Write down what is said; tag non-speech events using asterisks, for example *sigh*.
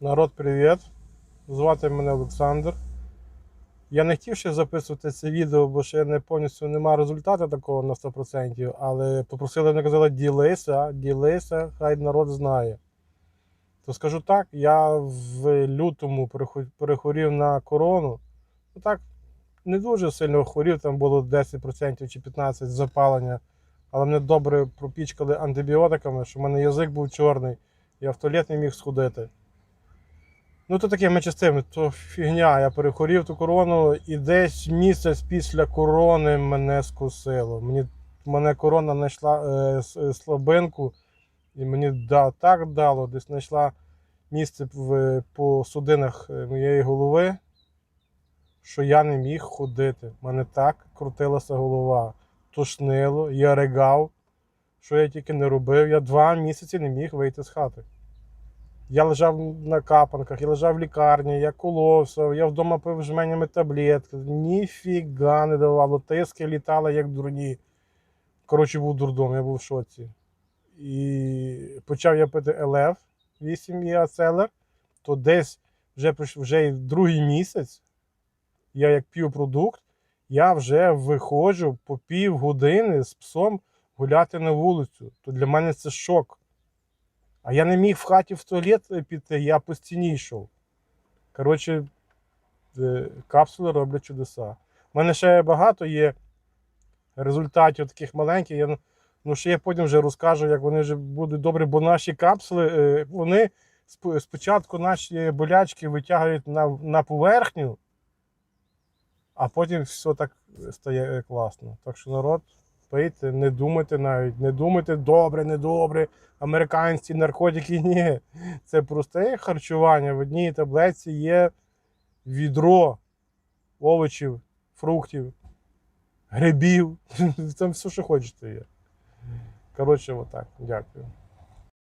Народ, привіт! Звати мене Олександр. Я не хотів ще записувати це відео, бо ще не повністю немає результату такого на 100%, але попросили мене казали, ділися, ділися, хай народ знає. То скажу так, я в лютому перехворів на корону. Ну так, не дуже сильно хворів, там було 10% чи 15% запалення, але мене добре пропічкали антибіотиками, що в мене язик був чорний, я в туалет не міг сходити. Ну, то менше з то фігня. Я перехворів ту корону, і десь місяць після корони мене скусило. Мені, мене корона знайшла е, слабинку, і мені да, так дало, десь знайшла місце в, по судинах е, моєї голови, що я не міг ходити. У мене так крутилася голова, тошнило, я ригав. Що я тільки не робив, я два місяці не міг вийти з хати. Я лежав на капанках, я лежав в лікарні, я коловся, я вдома пив жменями таблетки. Ніфіга не давало. Тиски літали, як дурні. Коротше, був дурдом, я був в шоці. І почав я пити ЛФ 8 і ацелер, то десь вже, вже другий місяць, я як п'ю продукт, я вже виходжу по пів години з псом гуляти на вулицю. То для мене це шок. А я не міг в хаті в туалет піти, я по стіні йшов. Коротше, е, капсули роблять чудеса. У мене ще багато є результатів таких маленьких. Я, ну, ну, ще я потім вже розкажу, як вони вже будуть добрі, бо наші капсули, е, вони спочатку наші болячки витягують на, на поверхню, а потім все так стає е, класно. Так що народ, пийте, не думайте навіть, не думайте добре, недобре, американські наркотики. Ні. Це просте харчування. В одній таблетці є відро овочів, фруктів, грибів. *laughs* Там все, що хочете є. Коротше, отак. Дякую.